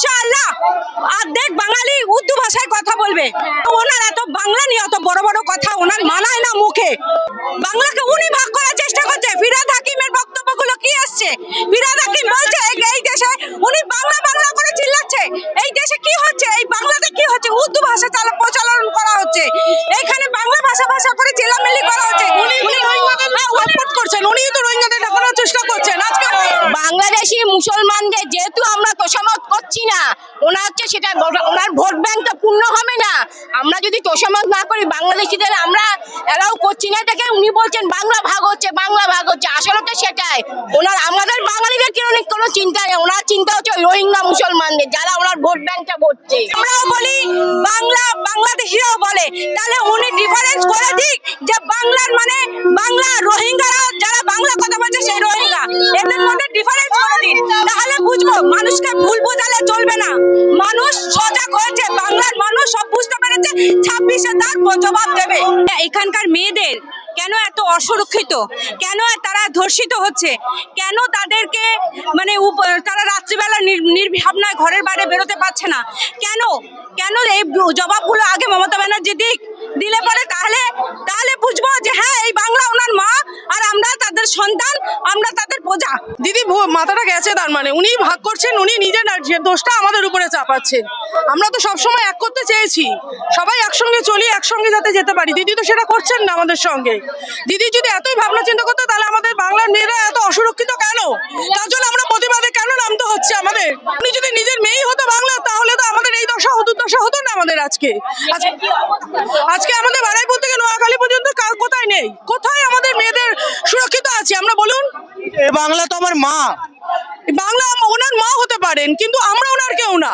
ইনশাআল্লাহ। অর্ধেক বাঙালি উর্দু ভাষায় কথা বলবে। ওনার এত বাংলা নিয়ে অত বড় বড় কথা ওনার মানায় না মুখে। বাংলাকে উনি ভাগ করার চেষ্টা করছে। ফিরাদ হাকিমের বক্তব্যগুলো কি আসছে? ফিরাদ হাকিম বলছে এই- দেশে উনি বাংলা বাংলা করে চিল্লাচ্ছে। এই দেশে কি হচ্ছে? এই বাংলাতে কি হচ্ছে? উর্দু ভাষা চালা প্রচলন করা হচ্ছে। এখানে বাংলা ভাষা ভাষা করে চিল্লামিল্লি করা হচ্ছে। উনি করছেন। উনিই তো রোহিঙ্গাদের ঢাকানোর চেষ্টা করছেন। আজকে বাংলাদেশি মুসলমানদের যেহেতু আমরা তোষামত করছি না ওনার হচ্ছে সেটা ওনার ভোট ব্যাংকটা পূর্ণ হবে না। আমরা যদি তোষামত না করি, বাংলাদেশিদের আমরা এরাও করছি না থেকে উনি বলছেন, বাংলা ভাগ হচ্ছে, বাংলা ভাগ হচ্ছে। আসলে তো সেটাই। ওনার, আমাদের বাঙালিদের কোনো কোনো চিন্তা নেই। ওনার চিন্তা হচ্ছে রোহিঙ্গা মুসলমানদের, যারা ওনার ভোট ব্যাংকটা ভরছে আমরাও বলি, বাংলা, বাংলাদেশিরাও বলে। তাহলে উনি ডিফারেন্স করে দিক যে বাংলার মানে বাংলা রোহিঙ্গারা, যারা বাংলা কথা বলছে সেই রোহিঙ্গা। এদের মধ্যে ডিফারেন্স করে দিন। তাহলে বুঝব, মানুষকে ভুল বোঝালে চলবে না। হয়েছে বাংলার মানুষ সব বুঝতে পেরেছে, ছাব্বিশে তার জবাব দেবে। এখানকার মেয়েদের কেন এত অসুরক্ষিত? কেন তারা ধর্ষিত হচ্ছে? কেন তাদেরকে মানে তারা রাত্রিবেলা নির- নির্ভাবনায় ঘরের বাইরে বেরোতে পারছে না? কেন? কেন এই জবাবগুলো আগে মমতা ব্যানার্জি দিক, দিলে পরে তাহলে তাহলে বুঝব যে হ্যাঁ এই বাংলা ওনার মা, আর আমরা তাদের সন্তান, আমরা তাদের প্রজা দিদি মাথাটা গেছে তার মানে। উনি ভাগ করছেন উনি নিজের দোষটা আমাদের উপরে চাপাচ্ছেন। আমরা তো সবসময় এক করতে চেয়েছি। সবাই একসঙ্গে চলি, একসঙ্গে যাতে যেতে পারি। দিদি তো সেটা করছেন না আমাদের সঙ্গে। দিদি যদি এতই ভাবনা চিন্তা করতো, তাহলে আমাদের বাংলার মেয়েরা এত অসুরক্ষিত কেন? তার জন্য আমরা প্রতিবাদে কেন নামতে হচ্ছে আমাদের? উনি যদি নিজের মেয়েই হতো বাংলা, তাহলে তো আমাদের এই দশা হতো দশা হতো না আমাদের আজকে। আজকে আমাদের বারাইপুর থেকে নোয়াখালী পর্যন্ত কোথায় নেই? কোথায় আমাদের মেয়েদের সুরক্ষিত আছে আমরা বলুন এ বাংলা তো আমার মা। বাংলা ওনার মা হতে পারেন কিন্তু আমরা ওনার কেউ না।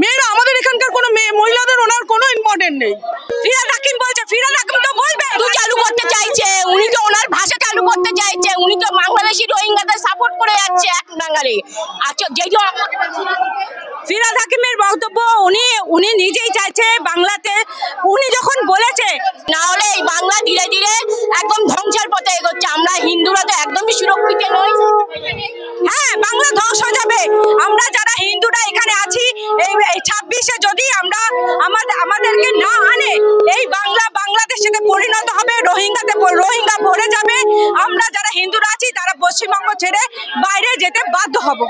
মেয়েরা আমাদের এখানকার কোনো মেয়ে মহিলাদের ওনার কোনো ইম্পর্টেন্ট নেই। ফিরাদ হাকিম বলছে ফিরাদ হাকিম তো বলবে। উনি চালু করতে চাইছে? উনি তো ওনার ভাষা চালু করতে চাইছে। উনি তো বাংলাদেশি রোহিঙ্গাদের সাপোর্ট করে যাচ্ছে এক বাঙালি। আচ্ছা যেই যে ফিরাদ হাকিমের বক্তব্য উনি উনি নিজেই চাইছে বাংলাতে। উনি যখন বলেছে না হলে এই বাংলা ধীরে ধীরে একদম ধ্বংসের পথে এগোচ্ছে। আমরা হিন্দুরা তো একদমই সুরক্ষিত পশ্চিমবঙ্গ ছেড়ে বাইরে যেতে বাধ্য হব।